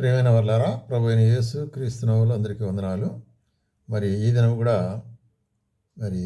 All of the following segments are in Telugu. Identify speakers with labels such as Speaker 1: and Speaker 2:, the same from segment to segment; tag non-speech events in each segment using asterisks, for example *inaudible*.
Speaker 1: ప్రేమైన వాళ్ళారా ప్రభు అయిన యేసు క్రీస్తునవులు అందరికీ వందనాలు. మరి ఈ దినం కూడా మరి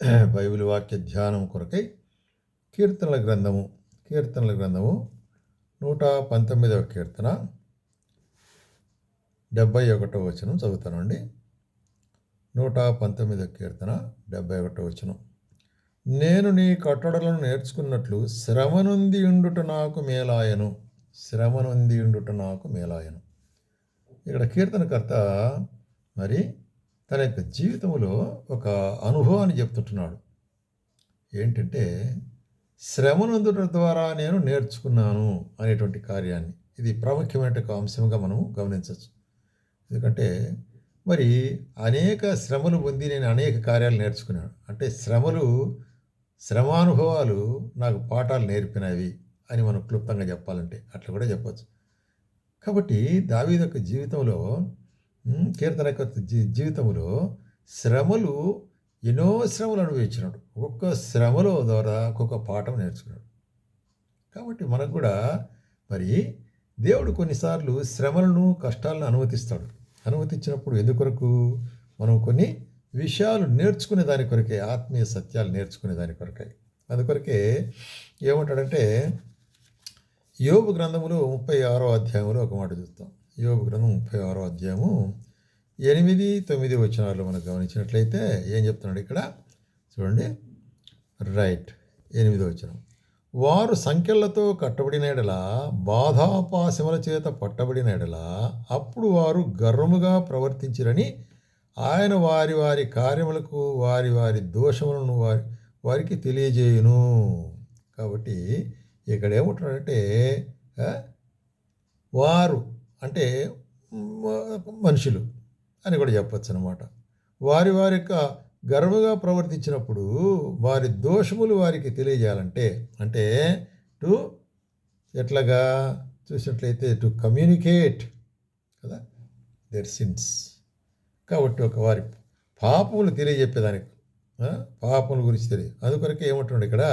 Speaker 1: *clears throat* బైబిల్ వాక్య ధ్యానం కొరకై కీర్తనల గ్రంథము కీర్తనల గ్రంథము నూట పంతొమ్మిదవ కీర్తన డెబ్భై ఒకటో వచనం చదువుతానండి. నూట పంతొమ్మిదవ కీర్తన డెబ్భై ఒకటో వచనం. నేను నీ కట్టడలను నేర్చుకున్నట్లు శ్రమ నుండి ఉండుట నాకు మేలాయను. శ్రమనుంది ఉండుట నాకు మేలాయను. ఇక్కడ కీర్తనకర్త మరి తన యొక్క జీవితంలో ఒక అనుభవాన్ని చెప్తుంటున్నాడు. ఏంటంటే శ్రమనందుట ద్వారా నేను నేర్చుకున్నాను అనేటువంటి కార్యాన్ని. ఇది ప్రాముఖ్యమైన ఒక అంశంగా మనం గమనించవచ్చు. ఎందుకంటే మరి అనేక శ్రమలు పొంది నేను అనేక కార్యాలు నేర్చుకున్నాను. అంటే శ్రమలు శ్రమానుభవాలు నాకు పాఠాలు నేర్పినవి. అని మనం క్లుప్తంగా చెప్పాలంటే అట్లా కూడా చెప్పచ్చు. కాబట్టి దావీదు యొక్క జీవితంలో కీర్తన యొక్క జీ జీవితంలో శ్రమలు ఎన్నో శ్రమలు అనుభవించినాడు. ఒక్కొక్క శ్రమలో ద్వారా ఒక్కొక్క పాఠం నేర్చుకున్నాడు. కాబట్టి మనకు కూడా మరి దేవుడు కొన్నిసార్లు శ్రమలను కష్టాలను అనుమతిస్తాడు. అనుమతించినప్పుడు ఎందుకొరకు మనం కొన్ని విషయాలు నేర్చుకునే దాని కొరకే ఆత్మీయ సత్యాలు నేర్చుకునే దాని కొరకే. అందుకొరకే ఏమంటాడంటే యోగు గ్రంథములో ముప్పై ఆరో అధ్యాయంలో ఒక మాట చూస్తాం యోగు గ్రంథం ముప్పై ఆరో అధ్యాయము ఎనిమిది తొమ్మిది వచనాలు మనం గమనించినట్లయితే ఏం చెప్తున్నాడు ఇక్కడ? చూడండి. రైట్. ఎనిమిదో వచనం. వారు సంఖ్యలతో కట్టబడిన ఎడల బాధాపాశముల చేత పట్టబడిన ఎడల అప్పుడు వారు గర్వముగా ప్రవర్తించిరని ఆయన వారి వారి కార్యములకు వారి వారి దోషములను వారి వారికి తెలియజేయును. కాబట్టి ఇక్కడ ఏమంటున్నాడంటే వారు అంటే మనుషులు అని కూడా చెప్పచ్చు అనమాట వారి వారి యొక్క గర్వగా ప్రవర్తించినప్పుడు వారి దోషములు వారికి తెలియజేయాలంటే అంటే టు ఎట్లాగా? చూసినట్లయితే టు కమ్యూనికేట్ కదా దెర్ సిన్స్. కాబట్టి ఒక వారి పాపములు తెలియజెప్పేదానికి పాపముల గురించి తెలియదు అందుకొరకే ఏమంటున్నాడు ఇక్కడ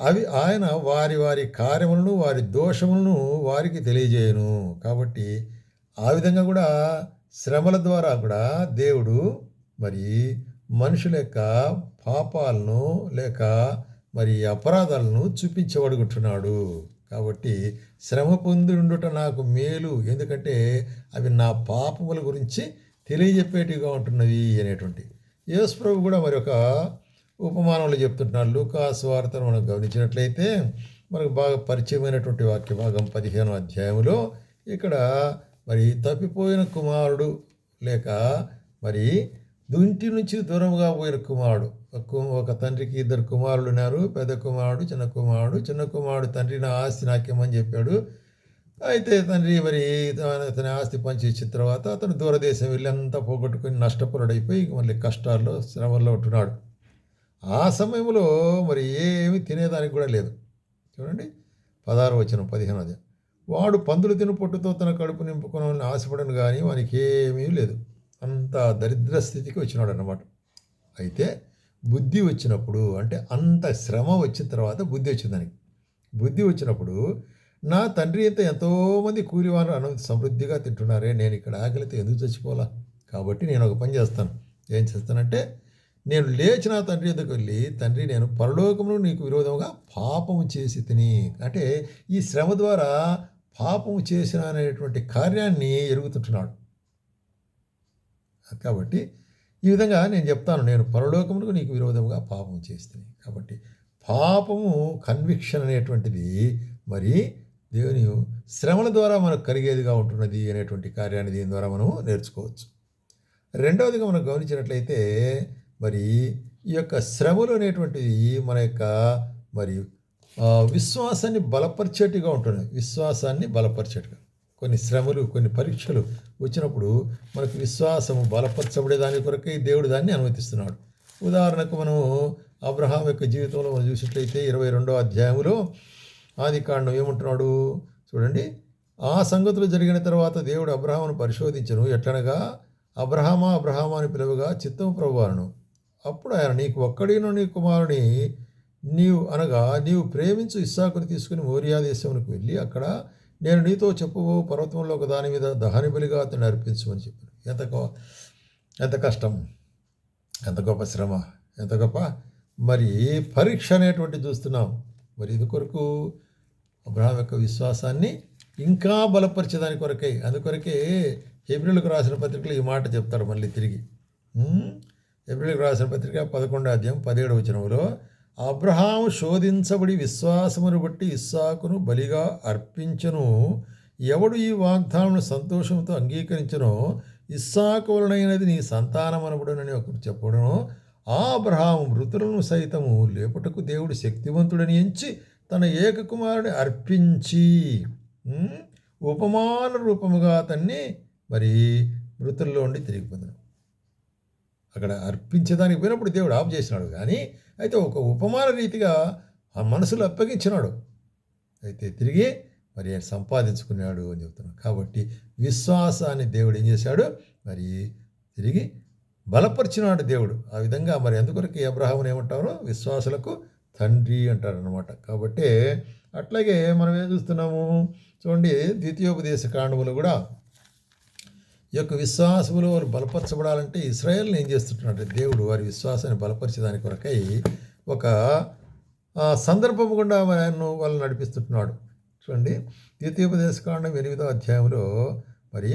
Speaker 1: అవి ఆయన వారి వారి కార్యములను వారి దోషములను వారికి తెలియజేయను. కాబట్టి ఆ విధంగా కూడా శ్రమల ద్వారా కూడా దేవుడు మరి మనుషుల యొక్క పాపాలను లేక మరి అపరాధాలను చూపించబడుకుంటున్నాడు కాబట్టి శ్రమ పొంది ఉండుట నాకు మేలు. ఎందుకంటే అవి నా పాపముల గురించి తెలియజెప్పేటివిగా ఉంటున్నవి అనేటువంటి. యేసు ప్రభు కూడా మరి ఒక ఉపమానంలో చెప్తుంటున్నారు లూకాస్ వార్తను మనం గమనించినట్లయితే మనకు బాగా పరిచయమైనటువంటి వాక్య భాగం పదిహేను అధ్యాయంలో ఇక్కడ మరి తప్పిపోయిన కుమారుడు లేక మరి దుంటి నుంచి దూరంగా పోయిన కుమారుడు. ఒక కు- ఒక తండ్రికి ఇద్దరు కుమారులు ఉన్నారు. పెద్ద కుమారుడు చిన్న కుమారుడు. చిన్న కుమారుడు తండ్రి నా ఆస్తి నాకేమని చెప్పాడు. అయితే తండ్రి మరి తన- ఆస్తి పంచి ఇచ్చిన తర్వాత అతను దూరదేశం వెళ్ళి అంతా పోగొట్టుకుని నష్టపరుడైపోయి మళ్ళీ కష్టాల్లో శ్రమల్లో ఉంటున్నాడు. ఆ సమయంలో మరి ఏమి తినేదానికి కూడా లేదు. చూడండి పదహారు వచ్చిన పదిహేనది వాడు పందులు తిను పొట్టుతో తన కడుపు నింపుకోవాలని ఆశపడను కానీ వానికి ఏమీ లేదు. అంత దరిద్ర స్థితికి వచ్చినాడు అన్నమాట అయితే బుద్ధి వచ్చినప్పుడు అంటే అంత శ్రమ వచ్చిన తర్వాత బుద్ధి వచ్చిందని బుద్ధి వచ్చినప్పుడు నా తండ్రి అయితే ఎంతోమంది కూలివారు అన్న సమృద్ధిగా తింటున్నారే నేను ఇక్కడ ఆకలితో ఎందుకు చచ్చిపోలా కాబట్టి నేను ఒక పని చేస్తాను. ఏం చేస్తానంటే నేను లేచిన తండ్రి ఎందుకు వెళ్ళి? తండ్రి నేను పరలోకమును నీకు విరోధంగా పాపము చేసి తిని. అంటే ఈ శ్రమ ద్వారా పాపము చేసిన అనేటువంటి కార్యాన్ని ఎరుగుతుంటున్నాడు. కాబట్టి ఈ విధంగా నేను చెప్తాను నేను పరలోకమునకు నీకు విరోధముగా పాపం చేస్తుంది కాబట్టి పాపము కన్విక్షన్ అనేటువంటిది మరి దేవుని శ్రమల ద్వారా మనకు కలిగేదిగా ఉంటున్నది అనేటువంటి కార్యాన్ని దీని ద్వారా మనం నేర్చుకోవచ్చు. రెండవదిగా మనం గమనించినట్లయితే మరి ఈ యొక్క శ్రమలు అనేటువంటిది మన యొక్క మరి విశ్వాసాన్ని బలపరిచేట్టుగా ఉంటుంది విశ్వాసాన్ని బలపరిచేట్టుగా. కొన్ని శ్రమలు కొన్ని పరీక్షలు వచ్చినప్పుడు మనకు విశ్వాసము బలపరచబడే దాని కొరకే దేవుడు దాన్ని అనుమతిస్తున్నాడు. ఉదాహరణకు మనం అబ్రహాం యొక్క జీవితంలో మనం చూసినట్లయితే ఇరవై రెండో అధ్యాయంలో ఆది కాండం ఏమంటున్నాడు? చూడండి. ఆ సంగతులు జరిగిన తర్వాత దేవుడు అబ్రహామును పరిశోధించను. ఎట్లనగా? అబ్రహామా అబ్రహామా అని పిలువగా చిత్తము ప్రభువాలను. అప్పుడు ఆయన నీకు ఒక్కడిను నీ కుమారుని నీవు అనగా నీవు ప్రేమించు ఇస్సాకుని తీసుకుని మోరియా దేశమునకు వెళ్ళి అక్కడ నేను నీతో చెప్పు పర్వతంలో ఒక దాని మీద దహని బలిగా అతన్ని అర్పించమని చెప్పాను ఎంత ఎంత కష్టం ఎంత గొప్ప శ్రమ ఎంత గొప్ప మరి పరీక్ష అనేటువంటి చూస్తున్నాం. మరి ఇది కొరకు అబ్రహాం యొక్క విశ్వాసాన్ని ఇంకా బలపరిచేదాని కొరకే అందుకొరకే ఏప్రిల్కు రాసిన పత్రికలో ఈ మాట చెప్తాడు మళ్ళీ తిరిగి. ఉమ్, రాసిన పత్రిక పదకొండో అధ్యాయం పదిహేడు వచనంలో అబ్రహాం శోధించబడి విశ్వాసమును బట్టి ఇస్సాకును బలిగా అర్పించను. ఎవడు ఈ వాగ్దానం సంతోషంతో అంగీకరించనో ఇస్సాకు వలనైనది నీ సంతానమనబడునని ఒకరు చెప్పడను. ఆ అబ్రహాం మృతులను సైతము లేపుటకు దేవుడు శక్తివంతుడని ఎంచి తన ఏకకుమారుని అర్పించి. ఉపమాన రూపముగా అతన్ని మరి మృతుల్లో ఉండి తిరిగి పొందడం అక్కడ అర్పించేదానికి పోయినప్పుడు దేవుడు ఆఫ్ చేసినాడు. కానీ అయితే ఒక ఉపమాన రీతిగా ఆ మనసులో అప్పగించినాడు. అయితే తిరిగి మరి ఆయన సంపాదించుకున్నాడు అని చెప్తున్నాడు. కాబట్టి విశ్వాసాన్ని దేవుడు ఏం చేశాడు? మరి తిరిగి బలపరిచినాడు దేవుడు. ఆ విధంగా మరి ఎందుకొరకు అబ్రహాముని ఏమంటారు? విశ్వాసులకు తండ్రి అంటారనమాట కాబట్టి అట్లాగే మనం ఏం చూస్తున్నాము? చూడండి ద్వితీయోపదేశ కాండములు కూడా యొక్క విశ్వాసములో వారు బలపరచబడాలంటే ఇస్రాయేల్ని ఏం చేస్తుంటున్నాడు దేవుడు వారి విశ్వాసాన్ని బలపరిచేదాని కొరకై ఒక సందర్భం గుండా ఆయన్ను వాళ్ళు నడిపిస్తుంటున్నాడు. చూడండి ద్వితీయోపదేశ కాండం ఎనిమిదో అధ్యాయంలో మరి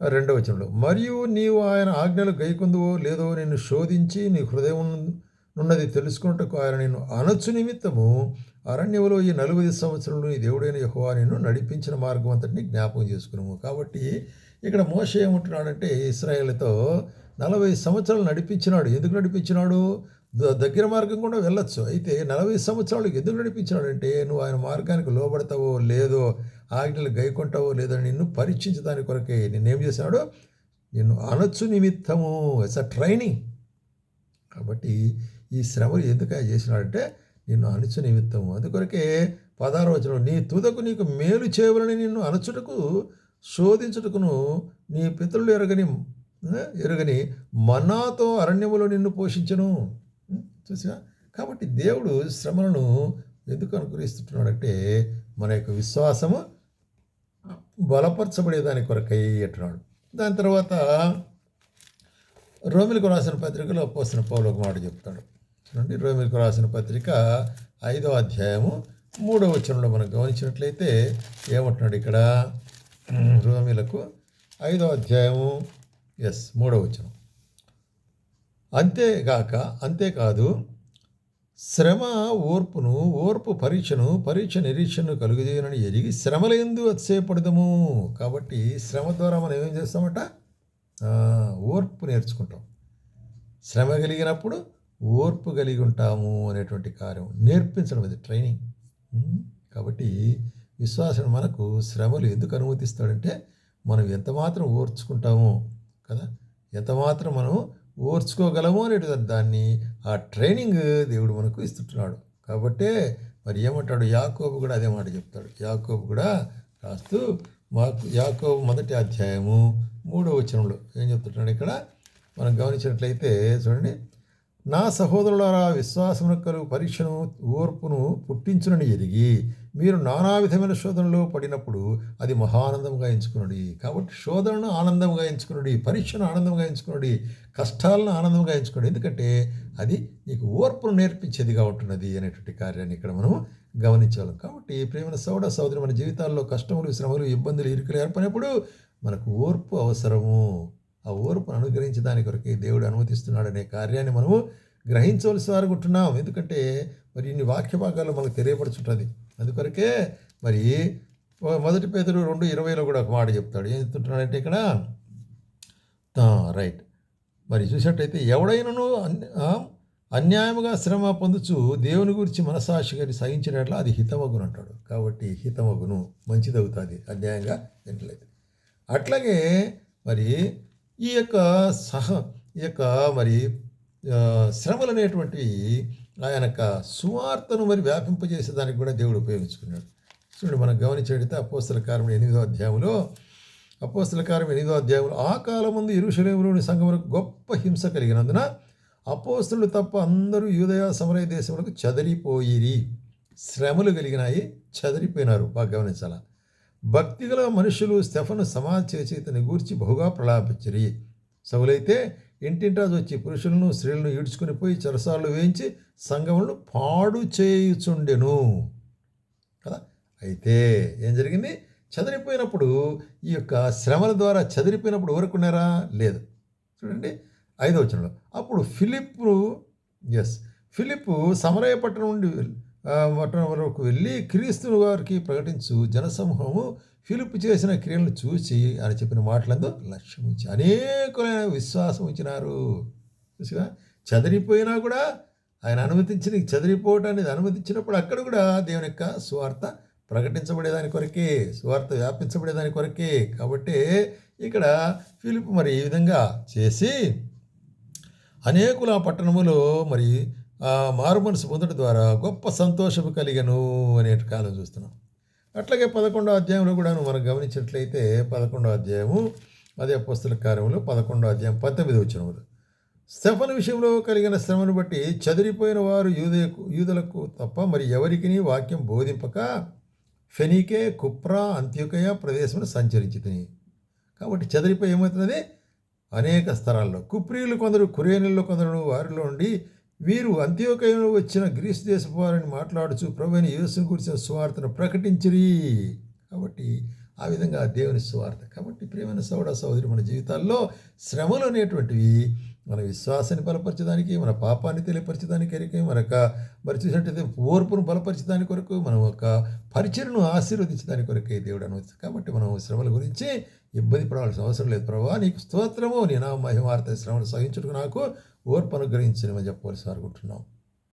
Speaker 1: రెండవ వచనంలో మరియు నీవు ఆయన ఆజ్ఞలు గైకుందువో లేదో నిన్ను శోధించి నీ హృదయం నున్నది తెలుసుకుంటకు ఆయన నేను అనొచ్చు నిమిత్తము. అరణ్యములో ఈ నలుగురి సంవత్సరంలో ఈ దేవుడైన యహోవా నేను నడిపించిన మార్గం అంతటిని జ్ఞాపకం చేసుకున్నాము కాబట్టి ఇక్కడ మోస ఏమంటున్నాడంటే ఇస్రాయేల్తో నలభై సంవత్సరాలు నడిపించినాడు. ఎందుకు నడిపించినాడు? ద- దగ్గర మార్గం కూడా వెళ్ళొచ్చు. అయితే నలభై సంవత్సరాలు ఎందుకు నడిపించినాడంటే నువ్వు ఆయన మార్గానికి లోబడతావో లేదో ఆజ్ఞలు గైకొంటావో లేదో నిన్ను పరీక్షించడానికి కొరకే నిన్నేం చేశాడు? నిన్ను అనొచ్చు నిమిత్తము. ఇట్స్ అ ట్రైనింగ్ కాబట్టి ఈ శ్రమలు ఎందుకు చేసినాడంటే నిన్ను అణుచు నిమిత్తము. అందుకొరకే పదహారు వచనం నీ తుదకు నీకు మేలు చేయవలని నిన్ను అణచుటకు శోధించుటకును నీ పితరులు ఎరగని ఎరగని మన్నాతో అరణ్యములో నిన్ను పోషించను. చూసినా? కాబట్టి దేవుడు శ్రమలను ఎందుకు అనుగ్రహిస్తుంటున్నాడంటే మన యొక్క విశ్వాసము బలపరచబడేదాని కొరకై అంటున్నాడు. దాని తర్వాత రోమిలకు రాసిన పత్రికలో పోసిన పౌలు ఒక మాట చెప్తాడు. చూడండి రోమిలకు రాసిన పత్రిక ఐదో అధ్యాయము మూడో వచనంలో మనం గమనించినట్లయితే ఏమంటున్నాడు ఇక్కడ? రోమిలకు ఐదో అధ్యాయము ఎస్ మూడో వచనం. అంతేగాక అంతేకాదు శ్రమ ఓర్పును ఓర్పు పరీక్షను పరీక్ష నిరీక్షను కలుగజేయనని ఎరిగి శ్రమల ఎందు అతిశయపడదము. కాబట్టి శ్రమ ద్వారా మనం ఏం చేస్తామట? ఓర్పు నేర్చుకుంటాం. శ్రమ కలిగినప్పుడు ఓర్పు కలిగి ఉంటాము అనేటువంటి కార్యం నేర్పించడం అది ట్రైనింగ్. కాబట్టి విశ్వాసం మనకు శ్రమలు ఎందుకు అనుమతిస్తాడంటే మనం ఎంత మాత్రం ఓర్చుకుంటామో కదా? ఎంత మాత్రం మనం ఓర్చుకోగలము అనేటువంటి దాన్ని ఆ ట్రైనింగ్ దేవుడు మనకు ఇస్తుంటున్నాడు. కాబట్టే మరి ఏమంటాడు? యాకోబు కూడా అదే మాట చెప్తాడు. యాకోబు కూడా రాస్తూ మాకు యాకోబు మొదటి అధ్యాయము మూడో వచనంలో ఏం చెప్తున్నాడు ఇక్కడ? మనం గమనించినట్లయితే చూడండి నా సహోదరులారా విశ్వాసమును కలుగు పరీక్షను ఓర్పును పుట్టించునని ఎరిగి మీరు నానా విధమైన శోధనలో పడినప్పుడు అది మహానందంగా ఎంచుకున్నది కాబట్టి శోధనను ఆనందంగా ఎంచుకున్నది పరీక్షను ఆనందంగా ఎంచుకున్నది కష్టాలను ఆనందంగా ఎంచుకోండి ఎందుకంటే అది నీకు ఓర్పును నేర్పించేదిగా ఉంటున్నది అనేటువంటి కార్యాన్ని ఇక్కడ మనం గమనించాలి. కాబట్టి ప్రేమ సౌడ సౌదరి మన జీవితాల్లో కష్టములు శ్రమలు ఇబ్బందులు ఇరుకులు ఏర్పడినప్పుడు మనకు ఓర్పు అవసరము. ఆ ఓర్పును అనుగ్రహించడానికి కొరకే దేవుడు అనుమతిస్తున్నాడనే కార్యాన్ని మనము గ్రహించవలసి వారు ఉంటున్నాం ఎందుకంటే మరి ఇన్ని వాక్య భాగాలు మనకు తెలియపడుచుంటుంది. అందుకొరకే మరి మొదటి పేదలు రెండు ఇరవైలో కూడా ఒక మాట చెప్తాడు. ఏం చెప్తుంటున్నాడంటే ఇక్కడ? రైట్. మరి చూసినట్టయితే ఎవడైనను అన్యాయముగా శ్రమ పొందుచు దేవుని గురించి మనసాక్షి గారి సహించినట్ల అది హితమగును అంటాడు. కాబట్టి హితమగును మంచిదవుతుంది అన్యాయంగా వినట్లయితే. అట్లాగే మరి ఈ యొక్క సహ ఈ యొక్క మరి శ్రమలు అనేటువంటివి ఆయన యొక్క సువార్తను మరి వ్యాపింపజేసేదానికి కూడా దేవుడు ఉపయోగించుకున్నాడు. చూడండి మనం గమనించేటైతే అపోస్తల కారం ఎనిమిదో అధ్యాయంలో అపోస్తల కారం ఎనిమిదో అధ్యాయంలో ఆ కాలం ముందు ఇరుషలేములోని సంఘములకు గొప్ప హింస కలిగినందున అపోస్తులు తప్ప అందరూ యూదయ సమరయ దేశములకు చదిరిపోయిరి. శ్రమలు కలిగినాయి చదిరిపోయినారు. బాగా గమనించాలా? భక్తిగల మనుషులు స్టెఫను సమాధి చేసి ఇతని గూర్చి బహుగా ప్రలాపించరి. సవులైతే ఇంటింటా వచ్చి పురుషులను స్త్రీలను ఈడ్చుకుని పోయి చెరసాలు వేయించి సంఘములను పాడు చేయుచుండెను. కదా? అయితే ఏం జరిగింది? చదిరిపోయినప్పుడు ఈ యొక్క శ్రమల ద్వారా చదిరిపోయినప్పుడు ఎవరుకున్నారా? లేదు. చూడండి ఐదో వచనంలో అప్పుడు ఫిలిప్ ఎస్ ఫిలిప్ సమరయ పట్టణం నుండి పట్టణం వరకు వెళ్ళి క్రీస్తు వారికి ప్రకటించు జనసమూహము ఫిలిప్ చేసిన క్రియలను చూసి ఆయన చెప్పిన మాటలందు లక్ష్యం ఉంచి అనేకులైన విశ్వాసం ఉంచినారు. చూసిగా చదిరిపోయినా కూడా ఆయన అనుమతించిన చదిరిపోవటానికి అనుమతించినప్పుడు అక్కడ కూడా దేవుని యొక్క సువార్త ప్రకటించబడేదాని కొరకే సువార్త వ్యాపించబడేదాని కొరకే. కాబట్టి ఇక్కడ ఫిలిప్ మరి ఈ విధంగా చేసి అనేకుల ఆ పట్టణములో మరి ఆ మారు మనసు పొందడం ద్వారా గొప్ప సంతోషము కలిగను అనే కాలం చూస్తున్నాం. అట్లాగే పదకొండో అధ్యాయంలో కూడా మనం గమనించినట్లయితే పదకొండో అధ్యాయము అదే పుస్తక కార్యంలో పదకొండో అధ్యాయం పద్దెనిమిది వచ్చినములు. స్టెఫన్ విషయంలో కలిగిన శ్రమను బట్టి చదిరిపోయిన వారు యూదకు యూదులకు తప్ప మరి ఎవరికి వాక్యం బోధింపక ఫెనీకే కుప్రా అంత్యుకయ ప్రదేశంలో సంచరించి కాబట్టి చదిరిపోయి ఏమవుతున్నది? అనేక స్థలాల్లో. కుప్రీలు కొందరు కురేనుల్లో కొందరు వారిలో ఉండి వీరు అంత్యోకయంలో వచ్చిన గ్రీస్ దేశపు వారిని మాట్లాడుచు ప్రభుని యేసును గురించిన సువార్తను ప్రకటించిరి. కాబట్టి ఆ విధంగా దేవుని సువార్త. కాబట్టి ప్రేమైన సోడ సోదరి మన జీవితాల్లో శ్రమలు అనేటువంటివి మన విశ్వాసాన్ని బలపరచడానికి మన పాపాన్ని తెలియపరచడానికి కొరకే మన యొక్క మరి చూసినట్టయితే ఓర్పును బలపరచడానికి కొరకు మనం ఒక పరిచయను ఆశీర్వదించడానికి కొరకే దేవుడు అనవచ్చు కాబట్టి మనం శ్రమల గురించి ఇబ్బంది పడాల్సిన అవసరం లేదు. ప్రభావ నీకు స్తోత్రము నేనా మహిమార్త శ్రమను సహించుటకు నాకు ఓర్పు అనుగ్రహించని చెప్పవలసి అనుకుంటున్నాం